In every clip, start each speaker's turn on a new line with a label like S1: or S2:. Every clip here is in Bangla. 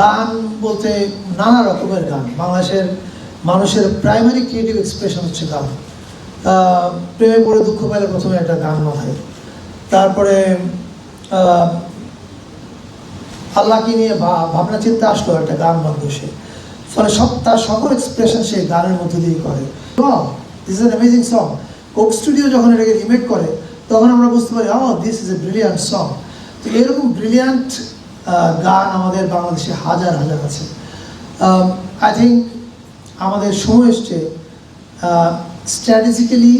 S1: গান বলতে নানা রকমের গান। বাংলাদেশের মানুষের প্রাইমারি ক্রিয়েটিভ এক্সপ্রেশন হচ্ছে গান। প্রেমে পড়ে দুঃখ পেলে প্রথমে একটা গান মাথায় তারপরে আল্লাহকে নিয়ে ভাবনা চিন্তা আসলো, একটা গান বাঁধলো সে। ফলে সব, তার সকল এক্সপ্রেশন সে গানের মধ্যে দিয়ে করে। This is amazing song Coke Studio যখন এটাকে রিমেক করে, তখন আমরা বুঝতে পারি ও this is a brilliant song তো এরকম ব্রিলিয়ান্ট গান আমাদের বাংলাদেশে হাজার হাজার আছে। আই থিঙ্ক আমাদের সময় এসছে স্ট্র্যাটেজিক্যালি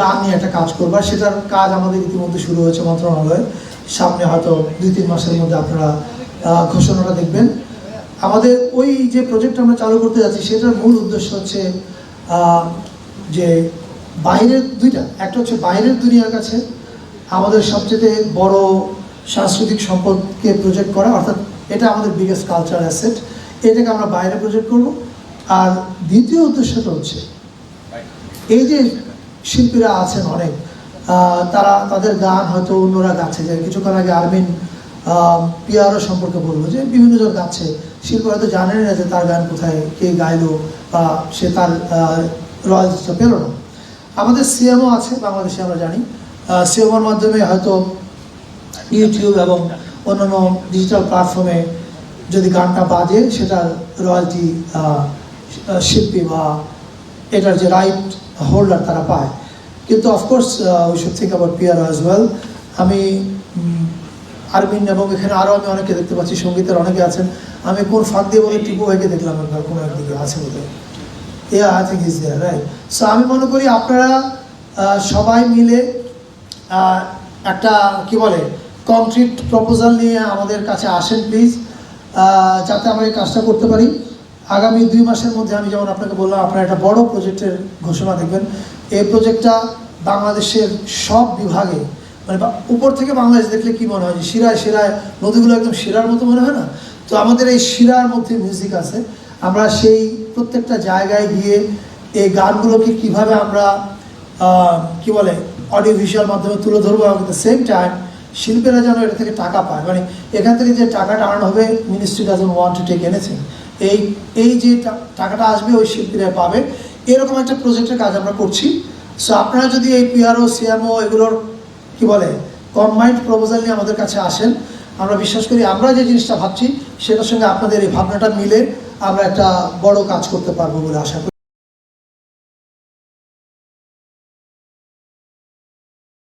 S1: গান নিয়ে একটা কাজ করবার সেটার কাজ আমাদের ইতিমধ্যে শুরু হয়েছে মন্ত্রণালয়ে সামনে হয়তো দুই, তিন মাসের মধ্যে আপনারা ঘোষণাটা দেখবেন। আমাদের ওই যে প্রজেক্ট আমরা চালু করতে যাচ্ছি, সেটার মূল উদ্দেশ্য হচ্ছে যে বাইরের দুইটা, একটা হচ্ছে বাইরের দুনিয়ার কাছে। আমাদের সবচেয়ে বড় সাংস্কৃতিক সম্পদকে প্রজেক্ট করা, অর্থাৎ এটা আমাদের বিগেস্ট কালচার অ্যাসেট এটাকে আমরা বাইরে প্রজেক্ট করব। আর দ্বিতীয় উদ্দেশ্যটা হচ্ছে, এই যে শিল্পীরা আছেন অনেক তারা, তাদের গান হয়তো অন্যরা গাচ্ছে, যে কিছুক্ষণ আগে আরমিন পিয়ারও সম্পর্কে বলব যে বিভিন্ন জন গাচ্ছে শিল্পী হয়তো জানেন না যে তার গান কোথায়, কে গাইলো, বা সে তার রয়্যালটিসটা পেল না। আমাদের সিএমও আছে, বাংলাদেশে আমরা জানি সিএমওর মাধ্যমে হয়তো ইউটিউব এবং অন্যান্য ডিজিটাল প্ল্যাটফর্মে যদি গানটা বাজে সেটা রয়্যালটি শিল্পী বা এটার যে রাইট হোল্ডার তারা পায়। কিন্তু of course we should think about peer as well আমি উম, আরবিন এবং এখানে আরও আমি অনেকে দেখতে পাচ্ছি সঙ্গীতের অনেকে আছেন। আমি কোন ফাঁক দিয়ে বলে টিপু ভাইকে দেখলাম আপনার কোনো একদিকে আছে বলে এ I think he's there, right. So আমি মনে করি আপনারা সবাই মিলে একটা কি বলে কংক্রিট প্রপোজাল নিয়ে আমাদের কাছে আসেন প্লিজ যাতে আমরা এই কাজটা করতে পারি। আগামী দুই মাসের মধ্যে আমি যেমন আপনাকে বললাম, আপনারা একটা বড় প্রজেক্টের ঘোষণা দেখবেন। এই প্রজেক্টটা বাংলাদেশের সব বিভাগে মানে উপর থেকে বাংলাদেশ দেখলে কি মনে হয় যে শিরায় শিরায়, নদীগুলো একদম শিরার মতো মনে হয় না? তো আমাদের এই শিরার মধ্যে মিউজিক আছে। আমরা সেই প্রত্যেকটা জায়গায় গিয়ে এই গানগুলোকে কীভাবে আমরা কি বলে অডিও ভিজুয়াল মাধ্যমে তুলে ধরবো এবং সেম টাইম শিল্পীরা যেন এটা থেকে টাকা পায়। মানে এখান থেকে যে টাকাটা আর্ন হবে ministry doesn't want to take এনেছেন এই এই যে টাকাটা আসবে, ওই শিল্পীরা পাবে। এরকম একটা প্রজেক্টের কাজ আমরা করছি। সো আপনারা যদি এই পিআরও সিএমও এগুলোর, কি বলে কম্বাইন্ড প্রপোজাল নিয়ে আমাদের কাছে আসেন, আমরা বিশ্বাস করি আমরা যে জিনিসটা ভাবছি, সেটার সঙ্গে আপনাদের এই ভাবনাটা মিলে আমরা একটা বড় কাজ করতে পারব বলে আশা করি।